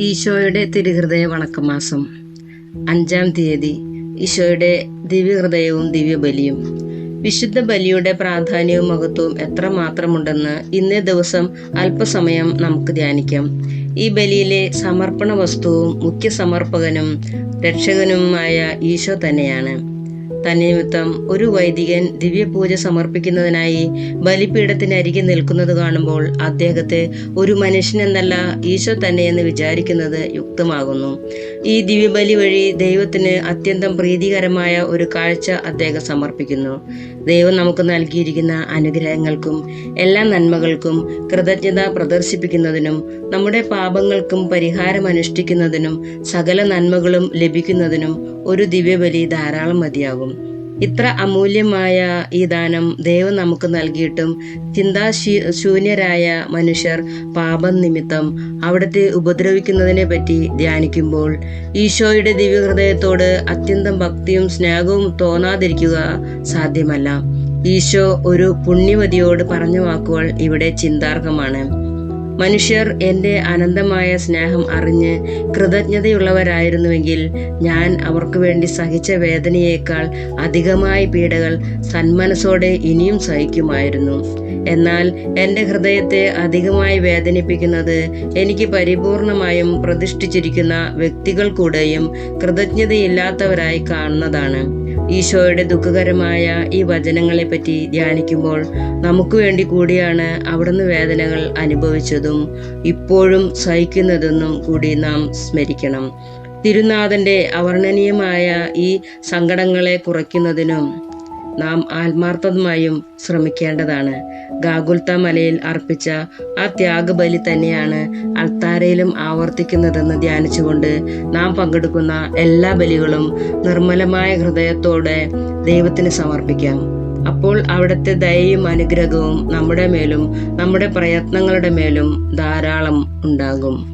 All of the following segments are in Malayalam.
ഈശോയുടെ തിരുഹൃദയ വണക്കമാസം അഞ്ചാം തീയതി. ഈശോയുടെ ദിവ്യഹൃദയവും ദിവ്യബലിയും. വിശുദ്ധ ബലിയുടെ പ്രാധാന്യവും മഹത്വവും എത്രമാത്രമുണ്ടെന്ന് ഇന്നേ ദിവസം അല്പസമയം നമുക്ക് ധ്യാനിക്കാം. ഈ ബലിയിലെ സമർപ്പണ വസ്തുവും മുഖ്യ സമർപ്പകനും രക്ഷകനുമായ ഈശോ തന്നെയാണ്. തന്നിമിത്തം ഒരു വൈദികൻ ദിവ്യപൂജ സമർപ്പിക്കുന്നതിനായി ബലിപീഠത്തിന് അരികെ നിൽക്കുന്നത് കാണുമ്പോൾ അദ്ദേഹത്തെ ഒരു മനുഷ്യനെന്നല്ല ഈശോ തന്നെയെന്ന് വിചാരിക്കുന്നത് യുക്തമാകുന്നു. ഈ ദിവ്യബലി വഴി ദൈവത്തിന് അത്യന്തം പ്രീതികരമായ ഒരു കാഴ്ച അദ്ദേഹം സമർപ്പിക്കുന്നു. ദൈവം നമുക്ക് നൽകിയിരിക്കുന്ന അനുഗ്രഹങ്ങൾക്കും എല്ലാ നന്മകൾക്കും കൃതജ്ഞത പ്രദർശിപ്പിക്കുന്നതിനും നമ്മുടെ പാപങ്ങൾക്കും പരിഹാരം അനുഷ്ഠിക്കുന്നതിനും സകല നന്മകളും ലഭിക്കുന്നതിനും ഒരു ദിവ്യബലി ധാരാളം മതിയാകും. ഇത്ര അമൂല്യമായ ഈ ദാനം ദൈവം നമുക്ക് നൽകിയിട്ടും ചിന്താശൂന്യരായ മനുഷ്യർ പാപം നിമിത്തം അവിടുത്തെ ഉപദ്രവിക്കുന്നതിനെ പറ്റി ധ്യാനിക്കുമ്പോൾ ഈശോയുടെ ദിവ്യഹൃദയത്തോട് അത്യന്തം ഭക്തിയും സ്നേഹവും തോന്നാതിരിക്കുക സാധ്യമല്ല. ഈശോ ഒരു പുണ്യവതിയോട് പറഞ്ഞ വാക്കുകൾ ഇവിടെ ചിന്താർഹമാണ്. മനുഷ്യർ എന്റെ അനന്തമായ സ്നേഹം അറിഞ്ഞ് കൃതജ്ഞതയുള്ളവരായിരുന്നുവെങ്കിൽ ഞാൻ അവർക്ക് വേണ്ടി സഹിച്ച വേദനയേക്കാൾ അധികമായ പീഡകൾ സന്മനസ്സോടെ ഇനിയും സഹിക്കുമായിരുന്നു. എന്നാൽ എന്റെ ഹൃദയത്തെ അധികമായി വേദനിപ്പിക്കുന്നത് എനിക്ക് പരിപൂർണമായും പ്രതിഷ്ഠിച്ചിരിക്കുന്ന വ്യക്തികൾ കൂടെയും കൃതജ്ഞതയില്ലാത്തവരായി കാണുന്നതാണ്. ഈശോയുടെ ദുഃഖകരമായ ഈ വചനങ്ങളെപ്പറ്റി ധ്യാനിക്കുമ്പോൾ നമുക്ക് വേണ്ടി കൂടിയാണ് അവിടുന്ന് വേദനകൾ അനുഭവിച്ചതും ഇപ്പോഴും സഹിക്കുന്നതെന്നും കൂടി നാം സ്മരിക്കണം. തിരുനാഥന്റെ അവർണനീയമായ ഈ സങ്കടങ്ങളെ കുറയ്ക്കുന്നതിനും നാം ആത്മാർത്ഥമായും ശ്രമിക്കേണ്ടതാണ്. ഗാഗുൽത്ത മലയിൽ അർപ്പിച്ച ആ ത്യാഗബലി തന്നെയാണ് അൾത്താരയിലും ആവർത്തിക്കുന്നതെന്ന് ധ്യാനിച്ചുകൊണ്ട് നാം പങ്കെടുക്കുന്ന എല്ലാ ബലികളും നിർമ്മലമായ ഹൃദയത്തോടെ ദൈവത്തിന് സമർപ്പിക്കാം. അപ്പോൾ അവിടുത്തെ ദയയും അനുഗ്രഹവും നമ്മുടെ മേലും നമ്മുടെ പ്രയത്നങ്ങളുടെ മേലും ധാരാളം ഉണ്ടാകും.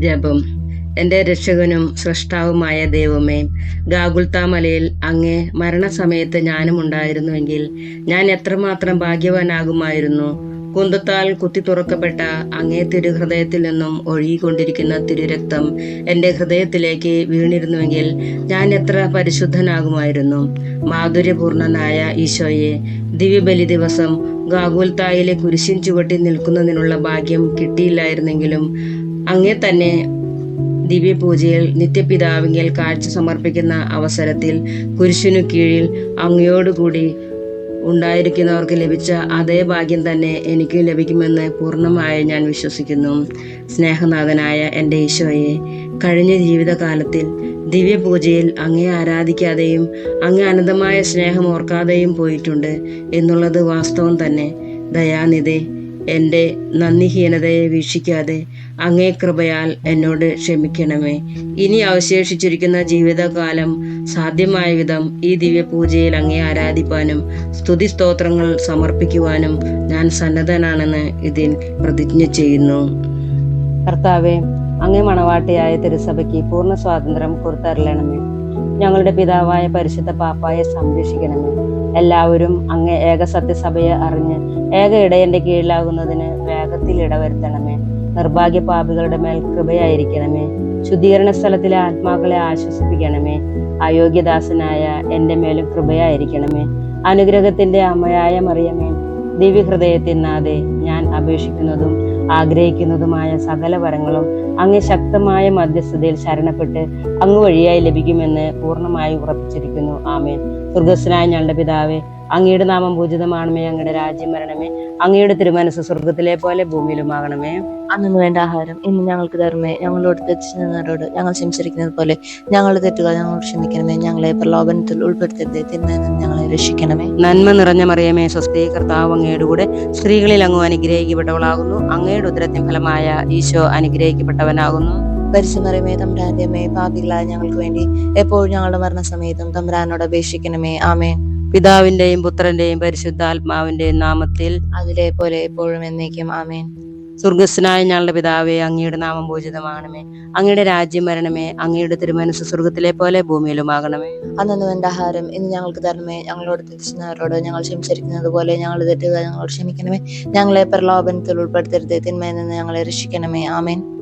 ജപം. എന്റെ രക്ഷകനും സൃഷ്ടാവുമായ ദൈവമേ ഗാഗുൽത്താമലയിൽ അങ്ങേ മരണസമയത്ത് ഞാനും ഉണ്ടായിരുന്നുവെങ്കിൽ ഞാൻ എത്രമാത്രം ഭാഗ്യവാനാകുമായിരുന്നു. കുന്തത്താൽ കുത്തി തുറക്കപ്പെട്ട അങ്ങേ തിരുഹൃദയത്തിൽ നിന്നും ഒഴുകിക്കൊണ്ടിരിക്കുന്ന തിരുരക്തം എന്റെ ഹൃദയത്തിലേക്ക് വീണിരുന്നുവെങ്കിൽ ഞാൻ എത്ര പരിശുദ്ധനാകുമായിരുന്നു. മാധുര്യപൂർണനായ ഈശോയെ ദിവ്യബലി ദിവസം ഗാഗുൽത്തായിലെ കുരിശിൻ ചുവട്ടി നിൽക്കുന്നതിനുള്ള ഭാഗ്യം കിട്ടിയില്ലായിരുന്നെങ്കിലും അങ്ങേ തന്നെ ദിവ്യപൂജയിൽ നിത്യപിതാവിങ്കൽ കാഴ്ച സമർപ്പിക്കുന്ന അവസരത്തിൽ കുരിശിനു കീഴിൽ അങ്ങയോടുകൂടി ഉണ്ടായിരിക്കുന്നവർക്ക് ലഭിച്ച അതേ ഭാഗ്യം തന്നെ എനിക്കും ലഭിക്കുമെന്ന് പൂർണമായി ഞാൻ വിശ്വസിക്കുന്നു. സ്നേഹനാഥനായ എന്റെ ഈശോയെ കഴിഞ്ഞ ജീവിതകാലത്തിൽ ദിവ്യപൂജയിൽ അങ്ങേ ആരാധിക്കാതെയും അങ്ങേ അനന്തമായ സ്നേഹം ഓർക്കാതെയും പോയിട്ടുണ്ട് എന്നുള്ളത് വാസ്തവം തന്നെ. ദയാനിധി എന്റെ നന്ദിഹീനതയെ വീക്ഷിക്കാതെ അങ്ങേ കൃപയാൽ എന്നോട് ക്ഷമിക്കണമേ. ഇനി അവശേഷിച്ചിരിക്കുന്ന ജീവിതകാലം സാധ്യമായ വിധം ഈ ദിവ്യപൂജയിൽ അങ്ങേ ആരാധിപ്പാനും സ്തുതി സ്തോത്രങ്ങൾ സമർപ്പിക്കുവാനും ഞാൻ സന്നദ്ധനാണെന്ന് ഇതിൽ പ്രതിജ്ഞ ചെയ്യുന്നു. കർത്താവെ അങ്ങേ മണവാട്ടിയായ തിരുസഭയ്ക്ക് പൂർണ സ്വാതന്ത്ര്യം കൊടുത്തരളണമേ. ഞങ്ങളുടെ പിതാവായ പരിശുദ്ധ പാപ്പായെ സംരക്ഷിക്കണമേ. എല്ലാവരും അങ്ങ് ഏക സത്യസഭയെ അറിഞ്ഞ് ഏക ഇടയന്റെ കീഴിലാകുന്നതിന് വേഗത്തിൽ ഇടവരുത്തണമേ. നിർഭാഗ്യ പാപികളുടെ മേൽ കൃപയായിരിക്കണമേ. ശുദ്ധീകരണ സ്ഥലത്തിലെ ആത്മാക്കളെ ആശ്വസിപ്പിക്കണമേ. അയോഗ്യദാസനായ എന്റെ മേലും കൃപയായിരിക്കണമേ. അനുഗ്രഹത്തിന്റെ അമ്മയായ മറിയമേ ദിവ്യഹൃദയത്തിനാതെ ഞാൻ അപേക്ഷിക്കുന്നതും ആഗ്രഹിക്കുന്നതുമായ സകല വരങ്ങളും അങ്ങ് ശക്തമായ മധ്യസ്ഥതയിൽ ശരണപ്പെട്ട് അങ്ങ് വഴിയായി ലഭിക്കുമെന്ന് പൂർണമായി ഉറപ്പിച്ചിരിക്കുന്നു. ആമേൻ. സ്വർഗസ്വനായ ഞങ്ങളുടെ പിതാവേ അങ്ങയുടെ നാമം പൂജിതമാണമേ അങ്ങയുടെ രാജ്യം വരണമേ അങ്ങയുടെ തിരുമനസ് സ്വർഗത്തിലെ പോലെ ഭൂമിയിലുമാകണമേ. അന്നു വേണ്ട ആഹാരം ഇന്ന് ഞങ്ങൾക്ക് തരണമേ. ഞങ്ങളോട് തെറ്റിനോട് ഞങ്ങൾ ക്ഷമിച്ചിരിക്കുന്നത് പോലെ ഞങ്ങൾ തെറ്റുക ഞങ്ങൾ ക്ഷമിക്കണമേ. ഞങ്ങളെ പ്രലോഭനത്തിൽ ഉൾപ്പെടുത്തരുത്. തിന്മയിൽ ഞങ്ങളെ രക്ഷിക്കണമേ. നന്മ നിറഞ്ഞ മറിയമേ സ്വസ്തി കർത്താവ് അങ്ങയുടെ കൂടെ സ്ത്രീകളിൽ അങ്ങ് അനുഗ്രഹിക്കപ്പെട്ടവളാകുന്നു. അങ്ങയുടെ ഉദരത്തിൻ ഫലമായ ഈശോ അനുഗ്രഹിക്കപ്പെട്ടവനാകുന്നു. പരിശുമറിയമേ തമ്പുരാന്റെ അമ്മേ പാപികളായ ഞങ്ങൾക്ക് വേണ്ടി എപ്പോഴും ഞങ്ങളുടെ മരണസമയത്തും തമ്പുരാനോട് അപേക്ഷിക്കണമേ. ആമേൻ. പിതാവിന്റെയും പുത്രന്റെയും പരിശുദ്ധാത്മാവിന്റെയും നാമത്തിൽ അതിലെ പോലെ എപ്പോഴും എന്നേക്കും. ആമേൻ. സ്വർഗസ്നായ ഞങ്ങളുടെ പിതാവേ അങ്ങയുടെ നാമം പൂജിതമാകണമേ. അങ്ങയുടെ രാജ്യം വരണമേ. അങ്ങയുടെ തിരുമനസ് സ്വർഗത്തിലെ പോലെ ഭൂമിയിലുമാകണമേ. അന്നു വേണ്ട ആഹാരം ഇന്ന് ഞങ്ങൾക്ക് തരണമേ. ഞങ്ങളോട് തിരിച്ചുന്നവരോട് ഞങ്ങൾ ക്ഷമിച്ചിരിക്കുന്നത് പോലെ ഞങ്ങൾ തെറ്റുക ഞങ്ങളോട് ക്ഷമിക്കണമേ. ഞങ്ങളെ പ്രലോഭനത്തിൽ ഉൾപ്പെടുത്തരുത്. തിന്മയിൽ നിന്ന് ഞങ്ങളെ രക്ഷിക്കണമേ. ആമേൻ.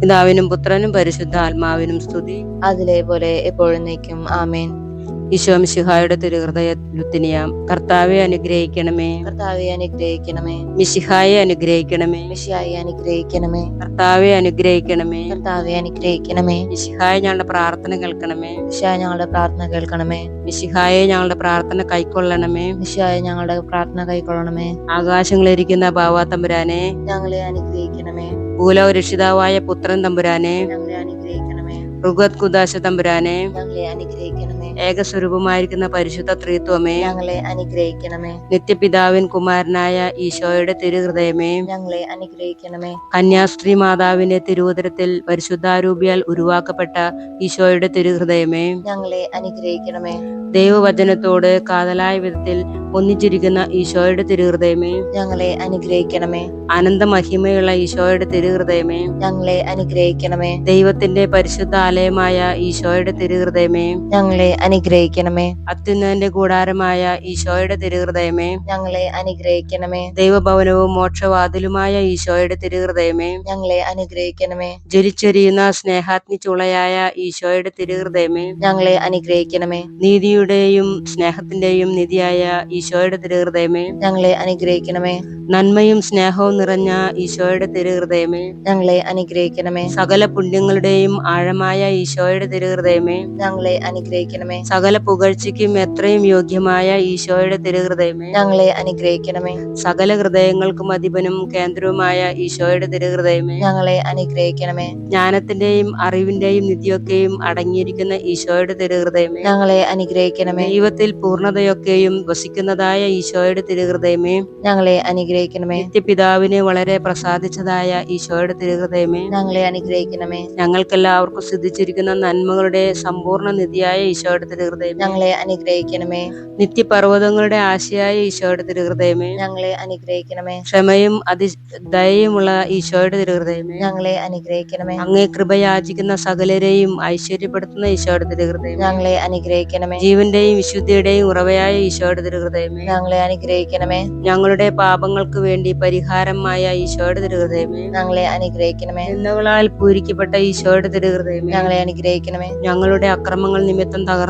പിതാവിനും പുത്രനും പരിശുദ്ധ ആത്മാവിനും സ്തുതി. അതിലെ പോലെ എപ്പോഴും നയിക്കും ആമേൻ. ഈശോ മിശിഹായുടെ തിരുഹൃദയത്തിനിയാം കർത്താവെ അനുഗ്രഹിക്കണമേ. കർത്താവെ അനുഗ്രഹിക്കണമേ. മിശിഹായെ അനുഗ്രഹിക്കണമേ. മിശിഹായെ അനുഗ്രഹിക്കണമേ. കർത്താവെ അനുഗ്രഹിക്കണമേ. കർത്താവെ അനുഗ്രഹിക്കണമേ. മിശിഹായെ ഞങ്ങളുടെ പ്രാർത്ഥന കേൾക്കണമേ. മിശിഹായ ഞങ്ങളുടെ പ്രാർത്ഥന കേൾക്കണമേ. മിശിഹായെ ഞങ്ങളുടെ പ്രാർത്ഥന കൈക്കൊള്ളണമേ. മിശിഹായ ഞങ്ങളുടെ പ്രാർത്ഥന കൈക്കൊള്ളണമേ. ആകാശങ്ങളിരിക്കുന്ന ബാവാ തമ്പുരാനെ. ഞങ്ങളെ അനുഗ്രഹിക്കണമേ. ഭൂലോക രക്ഷിതാവായ പുത്രൻ തമ്പുരാനെ ഋഗത് കുദാശ തമ്പുരാനെ ഞങ്ങളെ അനുഗ്രഹിക്കണമേ. ഏകസ്വരൂപമായിരിക്കുന്ന പരിശുദ്ധ ത്രിത്വമേ ഞങ്ങളെ അനുഗ്രഹിക്കണമേ. നിത്യപിതാവിൻ കുമാരനായ ഈശോയുടെ തിരുഹൃദയമേ ഞങ്ങളെ അനുഗ്രഹിക്കണമേ. കന്യാസ്ത്രീ മാതാവിന്റെ തിരുവുദരത്തിൽ പരിശുദ്ധാരൂപിയാൽ ഉരുവാക്കപ്പെട്ട ഈശോയുടെ തിരുഹൃദയമേ ഞങ്ങളെ അനുഗ്രഹിക്കണമേ. ദൈവവചനത്തോട് കാതലായ വിധത്തിൽ ഒന്നിച്ചിരിക്കുന്ന ഈശോയുടെ തിരുഹൃദയമേ ഞങ്ങളെ അനുഗ്രഹിക്കണമേ. അനന്ത മഹിമയുള്ള ഈശോയുടെ തിരുഹൃദയമേ ഞങ്ങളെ അനുഗ്രഹിക്കണമേ. ദൈവത്തിന്റെ പരിശുദ്ധ ആലയമായ ഈശോയുടെ തിരുഹൃദയമേ ഞങ്ങളെ അനുഗ്രഹിക്കണമേ. അത്യുന്നതന്റെ കൂടാരമായ ഈശോയുടെ തിരുഹൃദയമേ. ഞങ്ങളെ അനുഗ്രഹിക്കണമേ. ദൈവഭവനവും മോക്ഷവാതിലുമായ ഈശോയുടെ തിരുഹൃദയമേ. ഞങ്ങളെ അനുഗ്രഹിക്കണമേ. ജ്വലിച്ചൊരിയുന്ന സ്നേഹാഗ്നി ചുളയായ ഈശോയുടെ തിരുഹൃദയമേ. ഞങ്ങളെ അനുഗ്രഹിക്കണമേ. നീതിയുടെയും സ്നേഹത്തിന്റെയും നിധിയായ ഈശോയുടെ തിരുഹൃദയമേ. ഞങ്ങളെ അനുഗ്രഹിക്കണമേ. നന്മയും സ്നേഹവും നിറഞ്ഞ ഈശോയുടെ തിരുഹൃദയമേ. ഞങ്ങളെ അനുഗ്രഹിക്കണമേ. സകല പുണ്യങ്ങളുടെയും ആഴമായ ഈശോയുടെ തിരുഹൃദയമേ. ഞങ്ങളെ അനുഗ്രഹിക്കണമേ. സകല പുകഴ്ചയ്ക്കും എത്രയും യോഗ്യമായ ഈശോയുടെ തിരുഹൃദയമേ. ഞങ്ങളെ അനുഗ്രഹിക്കണമേ. സകല ഹൃദയങ്ങൾക്കും അധിപനും കേന്ദ്രവുമായ ഈശോയുടെ തിരുഹൃദയമേ. ഞങ്ങളെ അനുഗ്രഹിക്കണമേ. ജ്ഞാനത്തിന്റെയും അറിവിന്റെയും നിധിയൊക്കെയും അടങ്ങിയിരിക്കുന്ന ഈശോയുടെ തിരുഹൃദയമേ. ഞങ്ങളെ അനുഗ്രഹിക്കണമേ. ദൈവത്തിൽ പൂർണതയൊക്കെയും വസിക്കുന്നതായ ഈശോയുടെ തിരുഹൃദയമേ. ഞങ്ങളെ അനുഗ്രഹിക്കണമേ. നിത്യപിതാവിനെ വളരെ പ്രസാദിച്ചതായ ഈശോയുടെ തിരുഹൃദയമേ. ഞങ്ങളെ അനുഗ്രഹിക്കണമേ. ഞങ്ങൾക്കെല്ലാവർക്കും സിദ്ധിച്ചിരിക്കുന്ന നന്മകളുടെ സമ്പൂർണ നിധിയായ ഈശോയുടെ തിരുഹൃദയമേ. ഞങ്ങളെ അനുഗ്രഹിക്കണമേ. നിത്യപർവതങ്ങളുടെ ആശയായ ഈശോയുടെ തിരുഹൃദയമേ. ഞങ്ങളെ അനുഗ്രഹിക്കണമേ. ക്ഷമയും അതി ദയയുമുള്ള ഈശോയുടെ തിരുഹൃദയമേ. ഞങ്ങളെ അനുഗ്രഹിക്കണമേ. അങ്ങേ കൃപയാചിക്കുന്ന സകലരെയും ഐശ്വര്യപ്പെടുത്തുന്ന ഈശോയുടെ ഹൃദയം ഞങ്ങളെ അനുഗ്രഹിക്കണമേ. ജീവന്റെയും വിശുദ്ധിയുടെയും ഉറവയായ ഈശോയുടെ തിരുഹൃദയമേ. ഞങ്ങളെ അനുഗ്രഹിക്കണമേ. ഞങ്ങളുടെ പാപങ്ങൾക്ക് വേണ്ടി പരിഹാരമായ ഈശോയുടെ തിരുഹൃദയമേ. ഞങ്ങളെ അനുഗ്രഹിക്കണമേ. നിന്നുകളാൽ പൂരിക്കപ്പെട്ട ഈശോയുടെ തിരുഹൃദയമേ. ഞങ്ങളെ അനുഗ്രഹിക്കണമേ. ഞങ്ങളുടെ അക്രമങ്ങൾ നിമിത്തം തകർന്ന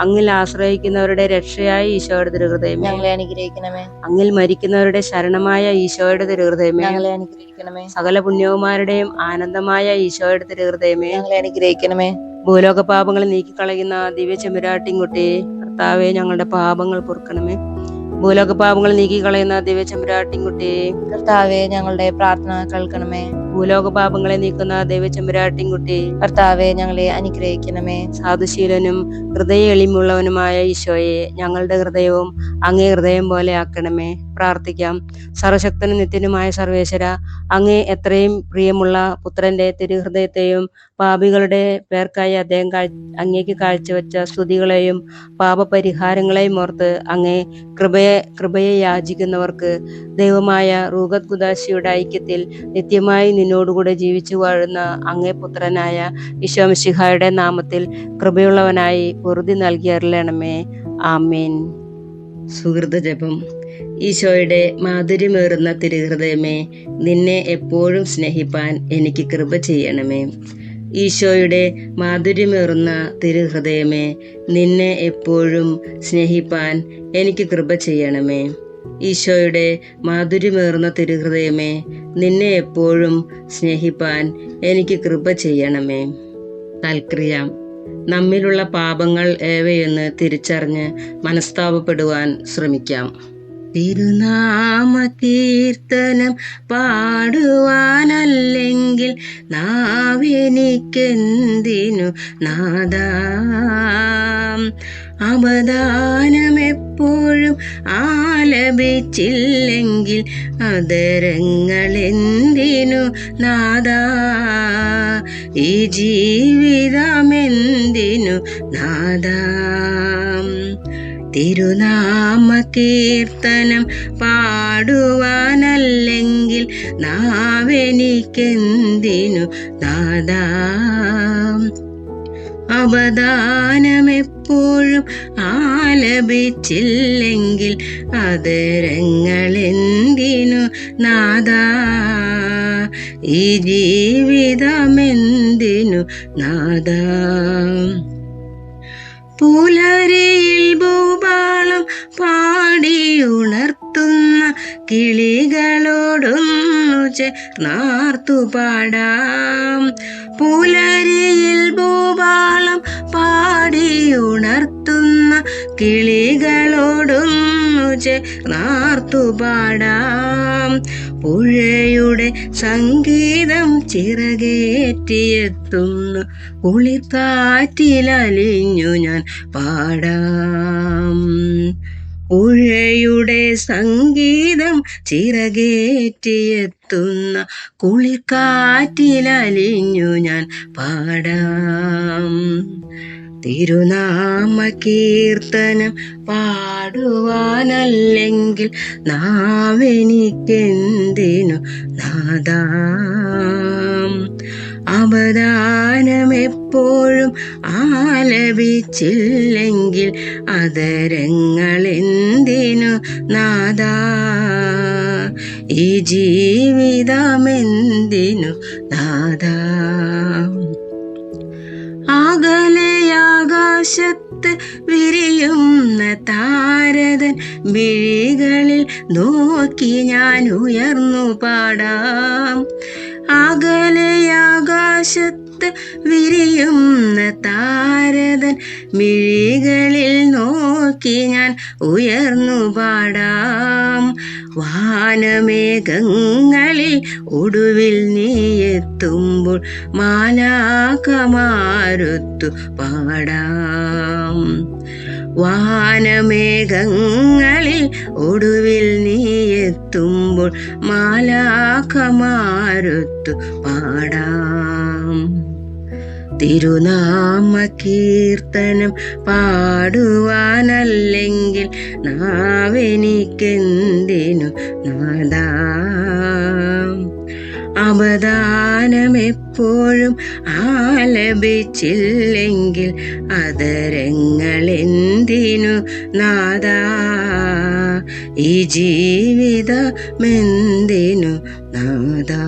അങ്ങിൽ ആശ്രയിക്കുന്നവരുടെ രക്ഷയായ ഈശോയുടെ തിരുഹൃദയമേ. ഞങ്ങളെ അനുഗ്രഹിക്കണമേ. അങ്ങിൽ മരിക്കുന്നവരുടെ ശരണമായ ഈശോയുടെ തിരുഹൃദയമേ. ഞങ്ങളെ അനുഗ്രഹിക്കണമേ. സകല പുണ്യവുമാരുടെയും ആനന്ദമായ ഈശോയുടെ തിരുഹൃദയമേ. ഞങ്ങളെ അനുഗ്രഹിക്കണമേ. ഭൂലോക പാപങ്ങൾ നീക്കിക്കളയുന്ന ദിവ്യ ചെമ്പുരാട്ടിൻകുട്ടി കർത്താവെ ഞങ്ങളുടെ പാപങ്ങൾ പൊറുക്കണമേ. ഭൂലോക പാപങ്ങൾ നീക്കിക്കളയുന്ന ദിവ്യ ചെമ്പുരാട്ടിൻകുട്ടി കർത്താവെ ഞങ്ങളുടെ പ്രാർത്ഥന കേൾക്കണമേ. ഭൂലോക പാപങ്ങളെ നീക്കുന്ന ദൈവ ഭർത്താവെ കർത്താവെ ഞങ്ങളെ അനുഗ്രഹിക്കണമേ. സാധുശീലനും ഹൃദയ എളിമുള്ളവനുമായ ഈശോയെ ഞങ്ങളുടെ ഹൃദയവും അങ്ങേ ഹൃദയം പോലെ ആക്കണമേ. പ്രാർത്ഥിക്കാം. സർവശക്തനും നിത്യനുമായ സർവേശ്വര അങ്ങേ എത്രയും പ്രിയമുള്ള പുത്രന്റെ തിരുഹൃദയത്തെയും പാപികളുടെ പേർക്കായി അദ്ദേഹം അങ്ങേക്ക് കാഴ്ചവെച്ച സ്തുതികളെയും പാപപരിഹാരങ്ങളെയും ഓർത്ത് അങ്ങേ കൃപയെ കൃപയെ യാചിക്കുന്നവർക്ക് ദൈവമായ റൂഗത് ഗുദാശിയുടെ ഐക്യത്തിൽ നിത്യമായി നിന്നോടുകൂടെ ജീവിച്ചു വാഴുന്ന അങ്ങേ പുത്രനായ ഈശോമിശിഹായുടെ നാമത്തിൽ കൃപയുള്ളവനായി പൊറുതി നൽകിയറിലണമേ ആമീൻ. സുഹൃത ജപം. ഈശോയുടെ മാധുര്യമേറുന്ന തിരുഹൃദയമേ നിന്നെ എപ്പോഴും സ്നേഹിപ്പാൻ എനിക്ക് കൃപ ചെയ്യണമേ. ഈശോയുടെ മാധുര്യമേറുന്ന തിരുഹൃദയമേ നിന്നെ എപ്പോഴും സ്നേഹിപ്പാൻ എനിക്ക് കൃപ ചെയ്യണമേ. ഈശോയുടെ മാധുര്യമേറുന്ന തിരുഹൃദയമേ നിന്നെ എപ്പോഴും സ്നേഹിപ്പാൻ എനിക്ക് കൃപ ചെയ്യണമേ. തൽക്രിയ. നമ്മിലുള്ള പാപങ്ങൾ ഏവയെന്ന് തിരിച്ചറിഞ്ഞ് മനസ്താപപ്പെടുവാൻ ശ്രമിക്കാം. തിരുനാമ കീർത്തനം പാടുവാനല്ലെങ്കിൽ നാവെനിക്കെന്തിനു നാദാം? അവദാനം എപ്പോഴും ആലപിച്ചില്ലെങ്കിൽ അതരങ്ങളെന്തിനു നാദ ഈ ജീവിതമെന്തിനു നാദ തിരുനാമ കീർത്തനം പാടുവാനല്ലെങ്കിൽ നാവെനിക്കെന്തിനു നാദാം അവദാനമെപ്പോഴും ആലപിച്ചില്ലെങ്കിൽ അതരങ്ങളെന്തിനു നാദാ? ഈ ജീവിതമെന്തിനു നാദാ? പുലരിയിൽ ഭൂപാളം പാടിയുണർത്തുന്ന കിളികളോടൊന്നു ചേർന്നാർത്തു പാടാം. പുലരിയിൽ ഭൂപാളം പാടിയുണർത്തുന്ന കിളികളോടൊന്നു ചേർന്നാർത്തു പാടാം പുഴയുടെ സംഗീതം ചിറകേറ്റിയെത്തുന്നു കുളിത്താറ്റിലലിഞ്ഞു ഞാൻ പാടാം. പുഴയുടെ സംഗീതം ചിറകേറ്റിയെത്തുന്ന കുളിക്കാറ്റിലലിഞ്ഞു ഞാൻ പാടാം. തിരുനാമ കീർത്തനം പാടുവാനല്ലെങ്കിൽ നാവെനിക്കെന്തിനു നാദാം. അവദാനമെപ്പോഴും ആലപിച്ചില്ലെങ്കിൽ അതരങ്ങളെന്തിനു നാദാ? ഈ ജീവിതം ജീവിതമെന്തിനു നാദാ? ആകലയാകാശത്ത് വിരിയുന്ന താരതൻ വിഴികളിൽ നോക്കി ഞാൻ ഉയർന്നു പാടാം. അകലെയാകാശത്ത് വിരിയുന്ന താരതൻ മിഴികളിൽ നോക്കി ഞാൻ ഉയർന്നു പാടാം. വാനമേഘങ്ങളിൽ ഒടുവിൽ നീയെത്തുമ്പോൾ മാലാകമാരുത്തു പാടാം. വാനമേഘങ്ങളിൽ ഒടുവിൽ നീ എത്തുമ്പോൾ മാലാഖമാരുത്തു പാടാം. തിരുനാമ കീർത്തനം പാടുവാനല്ലെങ്കിൽ നാവെനിക്കെന്തിനു നാദാം. അവദാനമെപ്പോഴും ആലപിച്ചില്ലെങ്കിൽ അതരങ്ങളെന്തിനു നാദ? ഈ ജീവിതമെന്തിനു നാദാ?